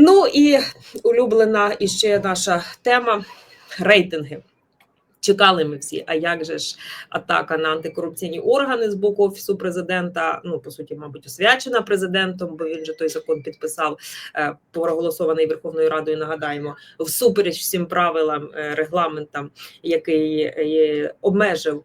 Ну і улюблена іще наша тема рейтинги. Чекали ми всі. А як же ж атака на антикорупційні органи з боку офісу президента? Ну по суті, мабуть, освячена президентом, бо він же той закон підписав, е, проголосований Верховною Радою. Нагадаємо, всупереч всім правилам, е, регламентам, який е, обмежив.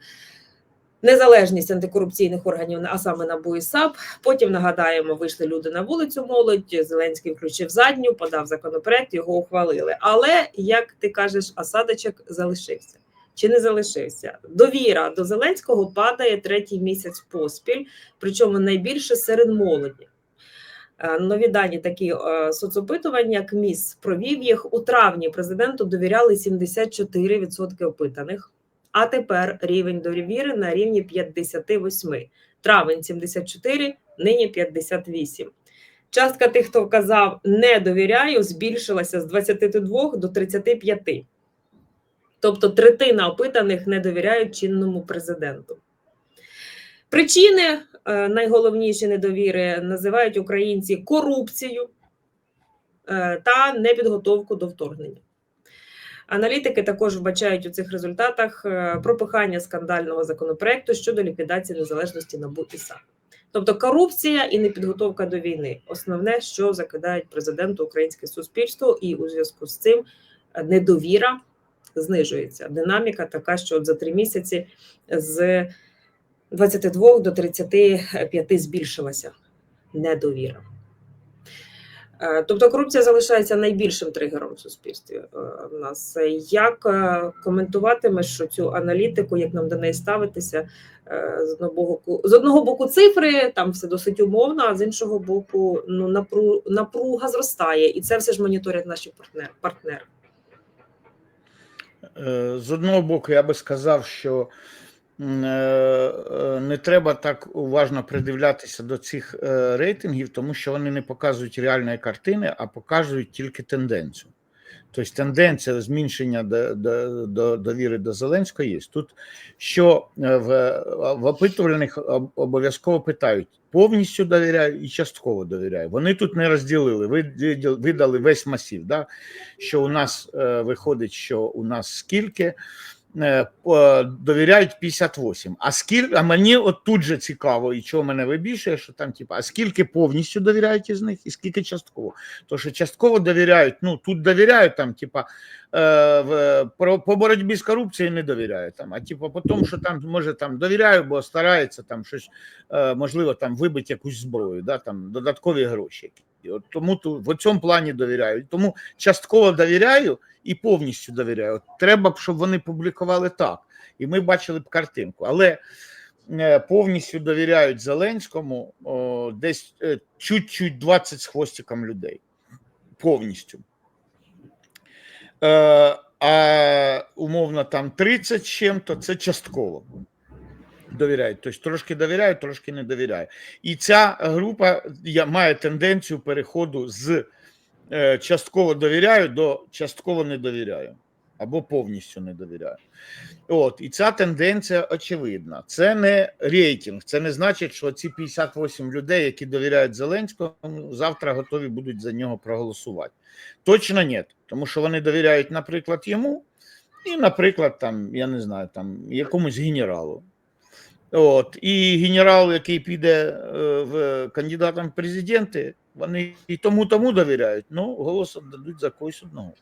Незалежність антикорупційних органів, а саме НАБУ і САП. Потім нагадаємо, вийшли люди на вулицю. Молодь Зеленський включив задню, подав законопроект, його ухвалили. Але як ти кажеш, осадочок залишився чи не залишився? Довіра до Зеленського падає третій місяць поспіль, причому найбільше серед молоді. Е, Нові дані такі е, соцопитування, як МІС провів їх у травні. Президенту довіряли 74% опитаних. А тепер рівень довіри на рівні 58. Травень 74, нині 58. Частка тих, хто вказав не довіряю, збільшилася з 22 до 35. Тобто третина опитаних не довіряють чинному президенту. Причини е, найголовніші недовіри називають українці корупцію е, та непідготовку до вторгнення. Аналітики також вбачають у цих результатах е, пропихання скандального законопроекту щодо ліквідації незалежності НАБУ і САП. Тобто корупція і непідготовка до війни основне, що закидають президенту українське суспільство, і у зв'язку з цим недовіра знижується. Динаміка така, що от за три місяці з 22 до 35 збільшилася недовіра. Е, Тобто корупція залишається найбільшим тригером в суспільстві е, в нас. Як е, коментуватимеш цю аналітику, як нам до неї ставитися? З одного боку, з одного боку, цифри там все досить умовно, а з іншого боку, ну напру, напруга зростає, і це все ж моніторять наші партнери. З одного боку, я би сказав, що не треба так уважно придивлятися до цих е, рейтингів, тому що вони не показують реальної картини, а показують тільки тенденцію. Тобто тенденція зменшення до, до, до довіри до Зеленського є. Тут що е, в, в опитувальних обов'язково питають: повністю довіряю і частково довіряю. Вони тут не розділили, видали весь масів. Да? Що у нас е, виходить, що у нас скільки е, довіряють 58. А скільки, а мені от тут же цікаво, і чого мене вибільшує, що там, типу, а скільки повністю довіряють із них, і скільки частково. То що частково довіряють, ну тут довіряють там, типа е, по боротьбі з корупцією не довіряють там. А типу, по тому, що там може там довіряю, бо старається там щось е, можливо там вибити якусь зброю, да там додаткові гроші. Тому тут в цьому плані довіряю. Тому частково довіряю і повністю довіряю. Треба б, щоб вони публікували так, і ми бачили б картинку. Але е, повністю довіряють Зеленському о, десь е, чуть-чуть 20 з хвостиком людей. Повністю. Е, а умовно там 30 з чим-то це частково довіряють. Тобто трошки довіряють, трошки не довіряють. І ця група має тенденцію переходу з е, частково довіряю до частково не довіряю або повністю не довіряю. От, і ця тенденція очевидна. Це не рейтинг, це не значить, що ці 58 людей, які довіряють Зеленському, завтра готові будуть за нього проголосувати. Точно ні, тому що вони довіряють, наприклад, йому, і, наприклад, там, я не знаю, там якомусь генералу. От, і генерал, який піде е, в кандидатом в президенти, вони і тому тому довіряють, ну голос дадуть за когось одного.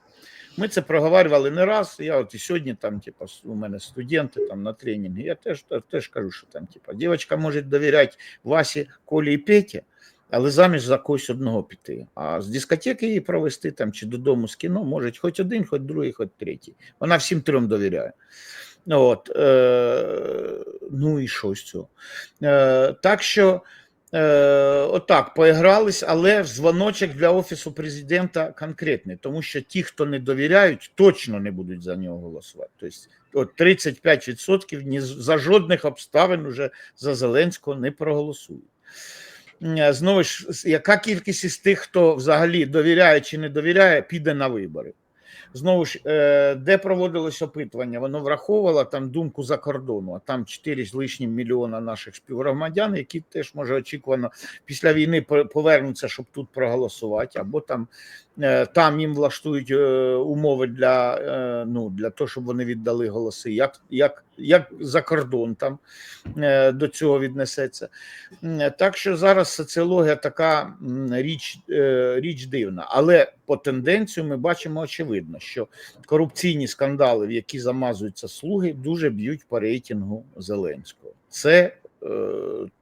Ми це проговорювали не раз. Я от і сьогодні там, типу, у мене студенти там на тренінгі. Я теж теж кажу, що там, типу, дівчинка може довіряти Васі, Колі і Петі, але заміж за когось одного піти. А з дискотеки її провести там чи додому з кіно можуть хоч один, хоч другий, хоч третій. Вона всім трьом довіряє. От, е, ну і що з цього? Е, так що, е, отак, поігрались, але дзвоночок для Офісу президента конкретний, тому що ті, хто не довіряють, точно не будуть за нього голосувати. Тобто, от 35% ні за жодних обставин уже за Зеленського не проголосують. Знову ж, яка кількість із тих, хто взагалі довіряє чи не довіряє, піде на вибори? Знову ж, е, де проводилось опитування, воно враховувало там думку за кордону, а там 4 з лишнім мільйона наших співгромадян, які теж може очікувано після війни по- повернуться, щоб тут проголосувати, або там Е, Там їм влаштують е, умови для, ну, для того, щоб вони віддали голоси, як, як, як за кордон там до цього віднесеться. Так що зараз соціологія така річ, річ дивна. Але по тенденцію ми бачимо очевидно, що корупційні скандали, в які замазуються слуги, дуже б'ють по рейтингу Зеленського. Це, е,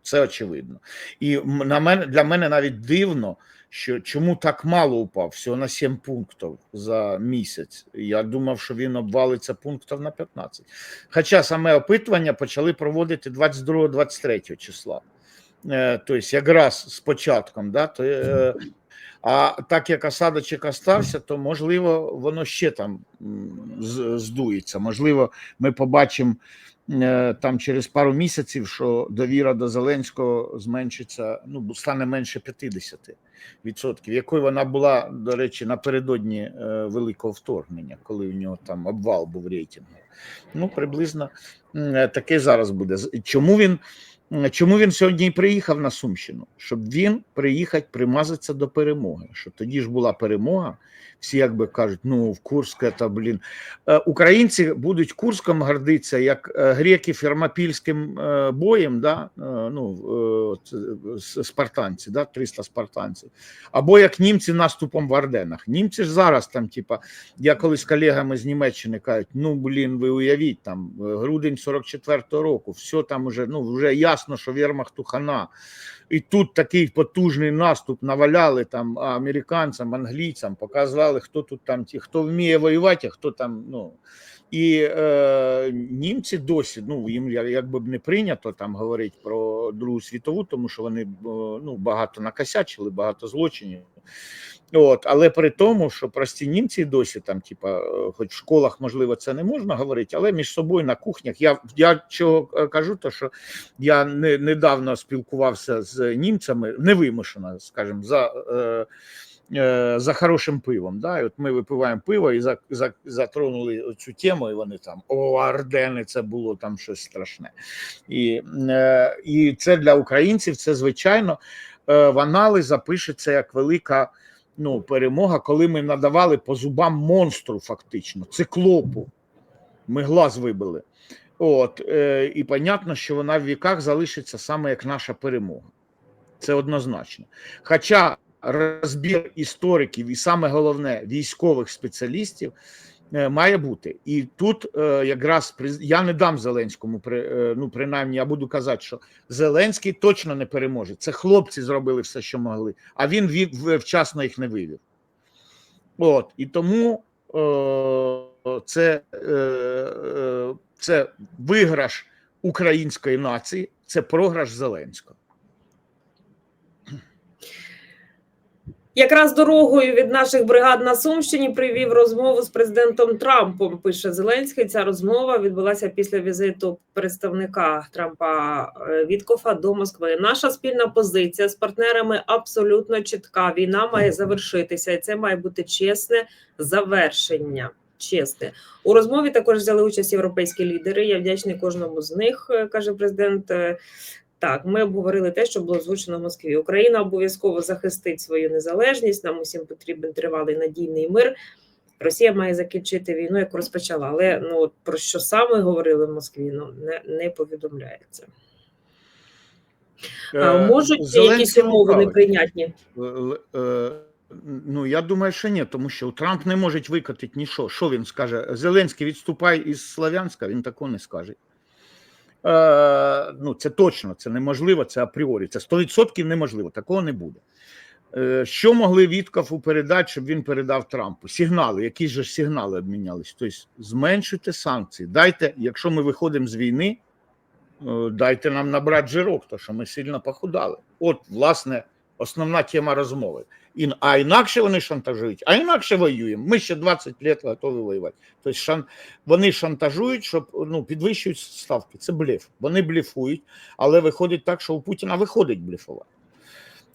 це очевидно. І на мене для мене навіть дивно, що чому так мало упав, всього на 7 пунктів за місяць. Я думав, що він обвалиться пунктів на 15. Хоча саме опитування почали проводити 22-23 числа. Тобто, якраз з початком, да, то, е, а так як осадочок остався, то можливо воно ще там здується. Можливо, ми побачимо е, там через пару місяців, що довіра до Зеленського зменшиться, ну стане менше 50 відсотків, якою вона була, до речі, напередодні е, великого вторгнення, коли у нього там обвал був рейтингу. Ну, приблизно е, таке зараз буде. Чому він? М, Чому він сьогодні і приїхав на Сумщину? Щоб він приїхати примазатися до перемоги. Що тоді ж була перемога, всі якби кажуть, ну в Курськ це, блін. Е, Українці будуть Курском гордитися, як е, греки фермопільським е, боєм, да? е, ну, е, спартанці, да? 300 спартанців, або як німці наступом в Арденах. Німці ж зараз там, типа, я коли з колегами з Німеччини кажуть, ну блін, ви уявіть, там е, грудень 44-го року, все там уже, ну вже ясно, що Вермахту хана. І тут такий потужний наступ наваляли там американцям, англійцям, показали, хто тут там ті, хто вміє воювати, а хто там. ну І е, німці досі, ну їм якби б не прийнято там говорити про Другу світову, тому що вони е, ну, багато накосячили, багато злочинів. От, але при тому, що прості німці досі там, типа, е, хоч в школах, можливо, це не можна говорити, але між собою на кухнях. Я, я чого е, кажу, то що я не, недавно спілкувався з німцями, невимушено, скажімо, за. Е, е, За хорошим пивом, да, і от ми випиваємо пиво і за, за, затронули цю тему, і вони там о, Ардени, це було там щось страшне. І, е, і це для українців, це звичайно е, в анали запишеться як велика ну, перемога, коли ми надавали по зубам монстру, фактично, циклопу. Ми глаз вибили. От, е, і понятно, що вона в віках залишиться саме як наша перемога. Це однозначно. Хоча розбір істориків і саме головне військових спеціалістів має бути. І тут е, якраз я не дам Зеленському, е, ну принаймні, я буду казати, що Зеленський точно не переможе. Це хлопці зробили все, що могли, а він ві- вчасно їх не вивів. От і тому е, це, е, е, це виграш української нації, це програш Зеленського. Якраз дорогою від наших бригад на Сумщині привів розмову з президентом Трампом. Пише Зеленський. Ця розмова відбулася після візиту представника Трампа е, Віткофа до Москви. Наша спільна позиція з партнерами абсолютно чітка. Війна має завершитися, і це має бути чесне завершення. Чесне у розмові також взяли участь європейські лідери. Я вдячний кожному з них, е, каже президент. Так, ми обговорили те, що було озвучено в Москві. Україна обов'язково захистить свою незалежність. Нам усім потрібен тривалий надійний мир. Росія має закінчити війну, як розпочала. Але ну про що саме говорили в Москві, ну не, не повідомляється. Е, можуть якісь умови неприйнятні? Е, е, Ну, я думаю, що ні, тому що Трамп не може викотити нічого. Що він скаже? Зеленський відступай із Слов'янська, він такого не скаже. Е, ну, це точно, це неможливо, це апріорі. Це 100% неможливо, такого не буде. Е, що могли Віткафу передати, щоб він передав Трампу? Сигнали, які ж сигнали обмінялись? Тобто зменшуйте санкції. Дайте, якщо ми виходимо з війни, е, дайте нам набрати жирок, то що ми сильно похудали. От, власне, основна тема розмови. І, А інакше вони шантажують, а інакше воюємо. Ми ще 20 років готові воювати. Тобто шан... вони шантажують, щоб ну, підвищують ставки. Це блеф. Вони блефують, але виходить так, що у Путіна виходить блефувати.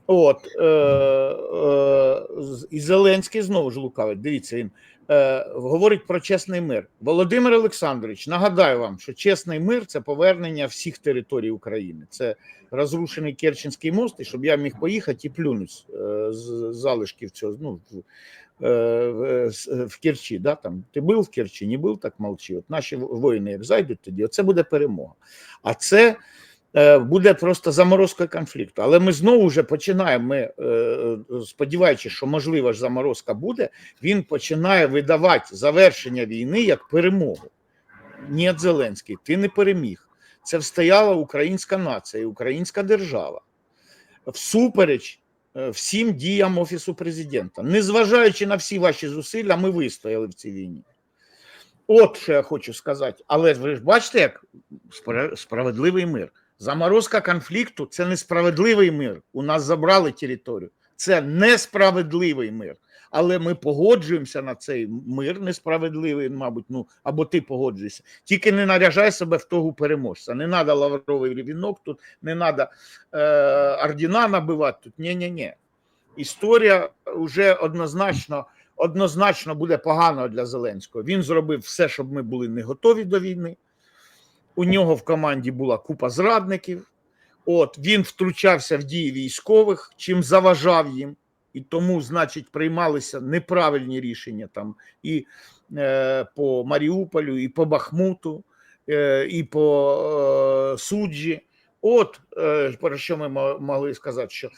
От, е, е, і Зеленський знову ж лукавить. Дивіться, він е, говорить про чесний мир. Володимир Олександрович, нагадаю вам, що чесний мир це повернення всіх територій України. Це розрушений Керченський мост, і щоб я міг поїхати і плюнуть е, з залишків цього. Ну, в- э, в, Керчі. Да? Там, ти був в Керчі, не був, так молчи. От наші воїни, як зайдуть тоді, це буде перемога. А це е, буде просто заморозка конфлікту. Але ми знову вже починаємо. Ми, е, сподіваючись, що можливо ж заморозка буде, він починає видавати завершення війни як перемогу. Ні, Зеленський, ти не переміг. Це встояла українська нація, українська держава всупереч е, всім діям Офісу президента. Незважаючи на всі ваші зусилля, ми вистояли в цій війні. От що я хочу сказати. Але ви ж бачите, як справедливий мир. Заморозка конфлікту це несправедливий мир. У нас забрали територію. Це несправедливий мир. Але ми погоджуємося на цей мир несправедливий, мабуть, ну або ти погоджуєшся. Тільки не наряжай себе в того переможця. Не треба лавровий вінок тут, не треба е, ордена набивати тут. Ні-ні-ні. Історія вже однозначно, однозначно буде погано для Зеленського. Він зробив все, щоб ми були не готові до війни. У нього в команді була купа зрадників. От він втручався в дії військових, чим заважав їм, і тому, значить, приймалися неправильні рішення там і е, по Маріуполю, і по Бахмуту, е, і по е, суджі. От е, про що ми могли сказати, що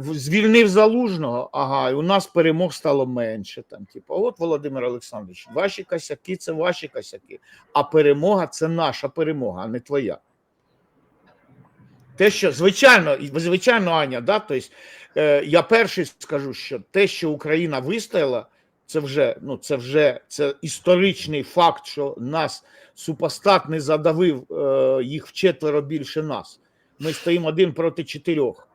звільнив залужного, ага, і у нас перемог стало менше. Там, типу, от Володимир Олександрович, ваші косяки це ваші косяки, а перемога це наша перемога, а не твоя. Те, що звичайно, звичайно, Аня, да, тобто, е, я перший скажу, що те, що Україна вистояла, це вже ну це вже це історичний факт, що нас супостат не задавив е, їх вчетверо більше нас. Ми стоїмо один проти чотирьох.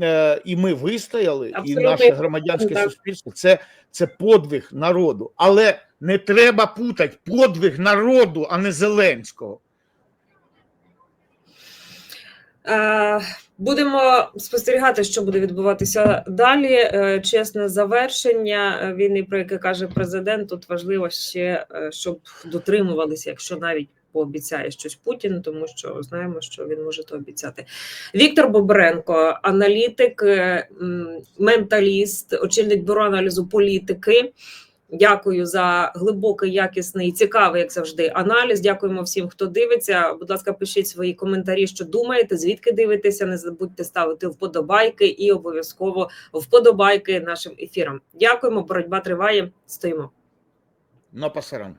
Е, і ми вистояли, і наше громадянське Так. суспільство це, це подвиг народу. Але не треба путати подвиг народу, а не Зеленського. Е, Будемо спостерігати, що буде відбуватися далі. Е, Чесне завершення війни, про яке каже президент. Тут важливо ще, щоб дотримувалися, якщо навіть пообіцяє щось Путін, тому що знаємо, що він може то обіцяти. Віктор Бобренко, аналітик, е, менталіст, очільник бюро аналізу політики. Дякую за глибокий, якісний, цікавий, як завжди, аналіз. Дякуємо всім, хто дивиться. Будь ласка, пишіть свої коментарі, що думаєте, звідки дивитеся. Не забудьте ставити вподобайки і обов'язково вподобайки нашим ефірам. Дякуємо. Боротьба триває. Стоїмо. Но пасаран.